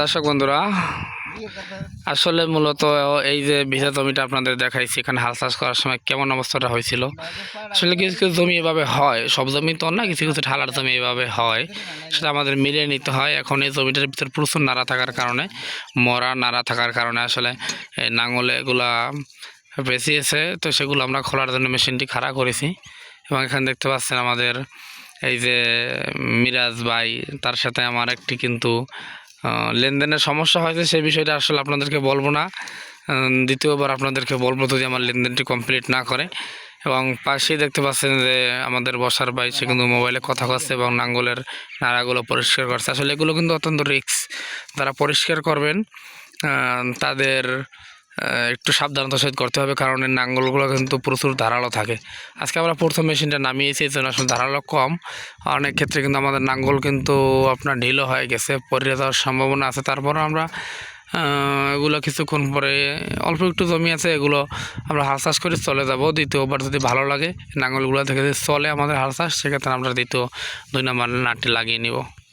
দর্শক বন্ধুরা, আসলে মূলত এই যে ভিজা জমিটা আপনাদের দেখাইছি, এখানে হাল চাষ করার সময় কেমন অবস্থাটা হয়েছিল। আসলে কিছু কিছু জমি এভাবে হয়, সব জমি তো না, কিছু কিছু ঢালার জমি এভাবে হয়। সেটা আমাদের মিলিয়ে নিতে হয়। এখন এই জমিটার ভিতরে প্রচুর নাড়া থাকার কারণে, মরা নাড়া থাকার কারণে আসলে এই নাঙলে এগুলা বেঁচিয়েছে। তো সেগুলো আমরা খোলার জন্য মেশিনটি খাড়া করেছি। এবং এখানে দেখতে পাচ্ছেন আমাদের এই যে মিরাজ ভাই, তার সাথে আমার একটি কিন্তু লেনদেনের সমস্যা হয়েছে, সেই বিষয়টা আসলে আপনাদেরকে বলব না। দ্বিতীয়বার আপনাদেরকে বলব যদি আমার লেনদেনটি কমপ্লিট না করে। এবং পাশেই দেখতে পাচ্ছেন যে আমাদের বসার ভাই, সে কিন্তু মোবাইলে কথা করছে এবং নাঙ্গলের নাড়াগুলো পরিষ্কার করছে। আসলে এগুলো কিন্তু অত্যন্ত রিস্ক যারা পরিষ্কার করবেন তাদের একটু সাবধানতার সহিত করতে হবে, কারণ এই নাঙ্গলগুলো কিন্তু প্রচুর ধারালো থাকে। আজকে আমরা প্রথম মেশিনটা নামিয়েছি, এই জন্য আসলে ধারালো কম। অনেক ক্ষেত্রে কিন্তু আমাদের নাঙ্গল কিন্তু আপনার ঢিলো হয়ে গেছে পরে যাওয়ার সম্ভাবনা আছে। তারপরে আমরা এগুলো কিছুক্ষণ পরে, অল্প একটু জমি আছে, এগুলো আমরা হাল চাষ করে চলে যাব। দ্বিতীয়বার যদি ভালো লাগে নাঙ্গলগুলো থেকে যদি চলে আমাদের হাল চাষ, সেক্ষেত্রে আমরা দ্বিতীয় দুই নম্বর নাটটি লাগিয়ে নিব।